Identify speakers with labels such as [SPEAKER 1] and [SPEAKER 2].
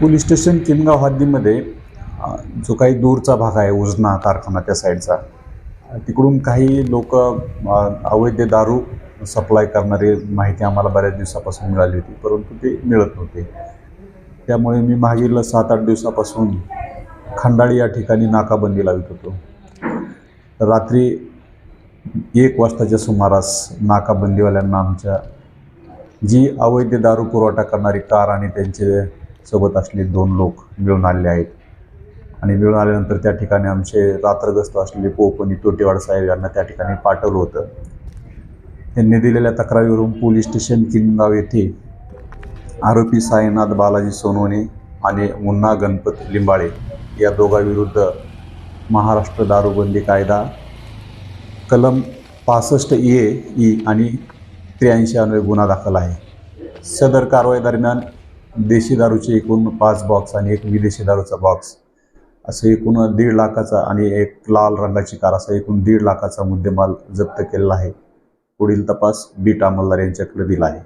[SPEAKER 1] Police station Kingaon हद्दीमध्ये जो काही दूरचा भाग आहे उजना कारखाना त्या साईडचा तिकडून काही लोक अवैध दारू सप्लाय करणारी माहिती आम्हाला बऱ्याच दिवसापासून मिळाली होती परंतु ते मिळत नव्हते. त्यामुळे मी मागील सात आठ दिवसापासून खंडाळी या ठिकाणी नाकाबंदी लावित होतो. रात्री एक वाजताच्या सुमारास नाकाबंदीवाल्यांना आमच्या जी अवैध दारू पुरवठा करणारी कार आणि त्यांचे सोबत असलेले दोन लोक मिळून आलेले आहेत. आणि मिळून आल्यानंतर त्या ठिकाणी आमचे रात्रग्रस्त असलेले पोपनी तोटेवाड साहेब यांना त्या ठिकाणी पाठवलं होतं. त्यांनी दिलेल्या तक्रारीवरून पोलीस स्टेशन किनगाव येथे आरोपी साईनाथ बालाजी सोनवणे आणि मुन्ना गणपत लिंबाळे या दोघांविरुद्ध महाराष्ट्र दारूबंदी कायदा कलम पासष्ट ए ई आणि त्र्याऐंशी अन्वय गुन्हा दाखल आहे. सदर कारवाई दरम्यान देशी दारूचे एकूण पाच बॉक्स आणि एक विदेशी दारूचा बॉक्स असं एकूण दीड लाखाचा आणि एक लाल रंगाची कार असा एकूण दीड लाखाचा मुद्देमाल जप्त केलेला आहे. पुढील तपास बीट अंमलदार यांच्याकडे दिला आहे.